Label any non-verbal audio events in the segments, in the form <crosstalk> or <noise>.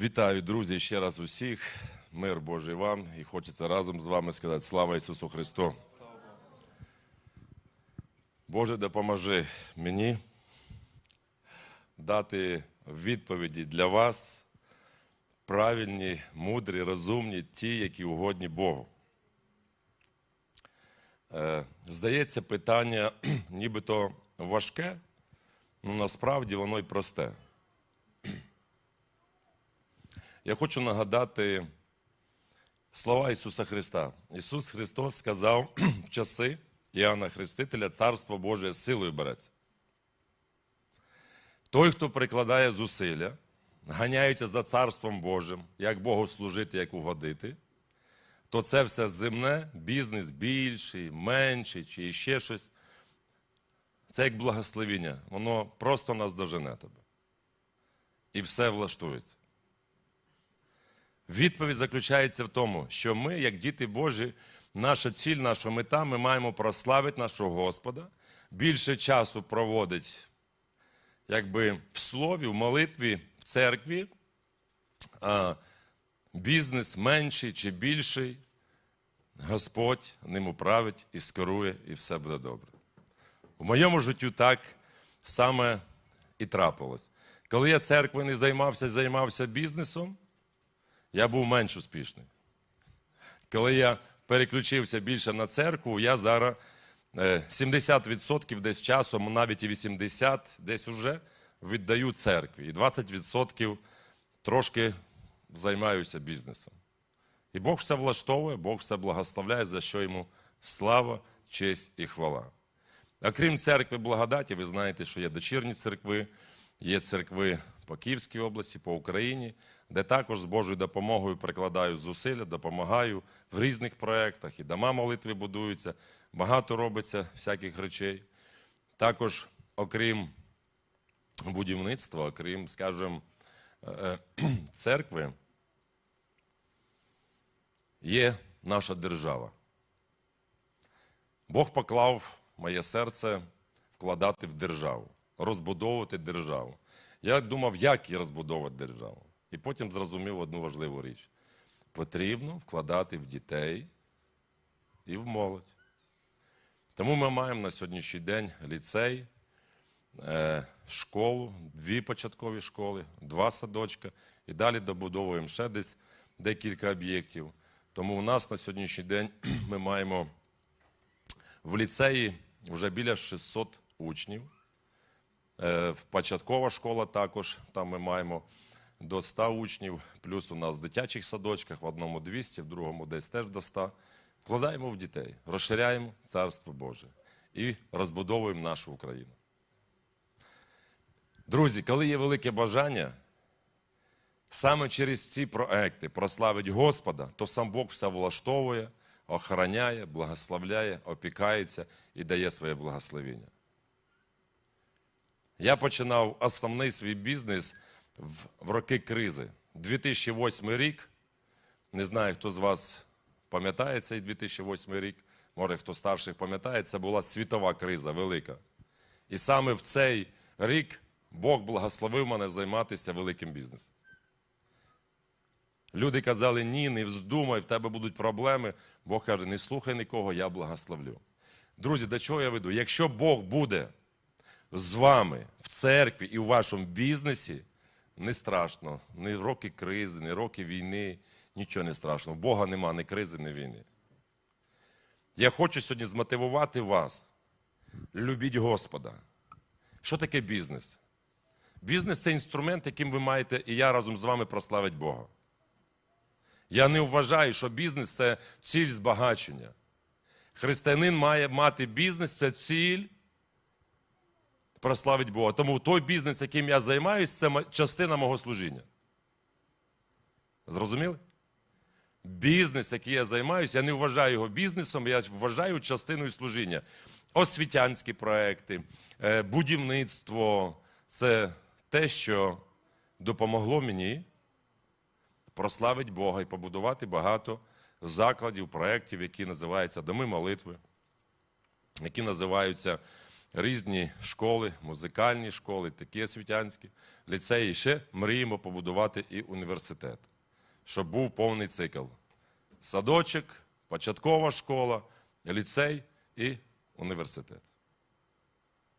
Вітаю, друзі, ще раз усіх. Мир Божий вам. І хочеться разом з вами сказати слава Ісусу Христу. Боже, допоможи мені дати відповіді для вас правильні, мудрі, розумні, ті, які угодні Богу. Е, Здається, питання <clears throat> нібито важке, але насправді воно й просте. Я хочу нагадати слова Ісуса Христа. Ісус Христос сказав <clears throat> в часи Іоанна Хрестителя, Царство Боже силою береться. Той, хто прикладає зусилля, ганяється за Царством Божим, як Богу служити, як угодити, то це все земне, бізнес більший, менший чи ще щось. Це як благословіння. Воно просто нас дожене тебе. І все влаштується. Відповідь заключається в тому, що ми, як діти Божі, наша ціль, наша мета, ми маємо прославити нашого Господа, більше часу проводить якби в слові, в молитві, в церкві, а бізнес менший чи більший, Господь ним управить і скерує, і все буде добре. У моєму життю так саме і трапилось. Коли я церквою не займався, займався бізнесом, я був менш успішний. Коли я переключився більше на церкву, я зараз е, 70% десь часом, навіть і 80% десь уже віддаю церкві. І 20% трошки займаюся бізнесом. І Бог все влаштовує, Бог все благословляє, за що йому слава, честь і хвала. Окрім церкви благодаті, ви знаєте, що є дочірні церкви, є церкви по Київській області, по Україні, де також з Божою допомогою прикладаю зусилля, допомагаю в різних проєктах, і дома молитви будуються, багато робиться всяких речей. Також, окрім будівництва, окрім, скажімо, е, <clears throat> церкви, є наша держава. Бог поклав моє серце вкладати в державу, розбудовувати державу. Я думав, як її розбудовувати державу. І потім зрозумів одну важливу річ: потрібно вкладати в дітей і в молодь. Тому ми маємо на сьогоднішній день ліцей, е, школу, дві початкові школи, два садочка, і далі добудовуємо ще десь декілька об'єктів. Тому у нас на сьогоднішній день <clears throat> ми маємо в ліцеї вже біля 600 учнів. Е, в Початкова школа також, там ми маємо до 100 учнів, плюс у нас в дитячих садочках, в одному 200, в другому десь теж до 100. Вкладаємо в дітей, розширяємо Царство Боже і розбудовуємо нашу Україну. Друзі, коли є велике бажання, саме через ці проекти прославить Господа, то сам Бог все влаштовує, охороняє, благословляє, опікається і дає своє благословення. Я починав основний свій бізнес в, в роки кризи. 2008 рік. Не знаю, хто з вас пам'ятає цей 2008 рік. Може, хто старших пам'ятає, це була світова криза велика. І саме в цей рік Бог благословив мене займатися великим бізнесом. Люди казали, ні, не вздумай, в тебе будуть проблеми. Бог каже, не слухай нікого, я благословлю. Друзі, до чого я веду? Якщо Бог буде з вами в церкві і в вашому бізнесі, не страшно. Ні роки кризи, ні роки війни, нічого не страшно. Бога нема ні кризи, ні війни. Я хочу сьогодні змотивувати вас. Любіть Господа. Що таке бізнес? Бізнес це інструмент, яким ви маєте, і я разом з вами прославить Бога. Я не вважаю, що бізнес це ціль збагачення. Християнин має мати бізнес, це ціль прославить Бога. Тому той бізнес, яким я займаюся, це частина мого служіння. Зрозуміли? Бізнес, який я займаюся, я не вважаю його бізнесом, я вважаю частиною служіння. Освітянські проекти, е, будівництво це те, що допомогло мені прославити Бога і побудувати багато закладів, проєктів, які називаються Доми молитви, які називаються різні школи, музикальні школи, такі освітянські, ліцеї. І ще мріємо побудувати і університет, щоб був повний цикл. Садочок, початкова школа, ліцей і університет.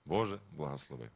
Боже, благослови.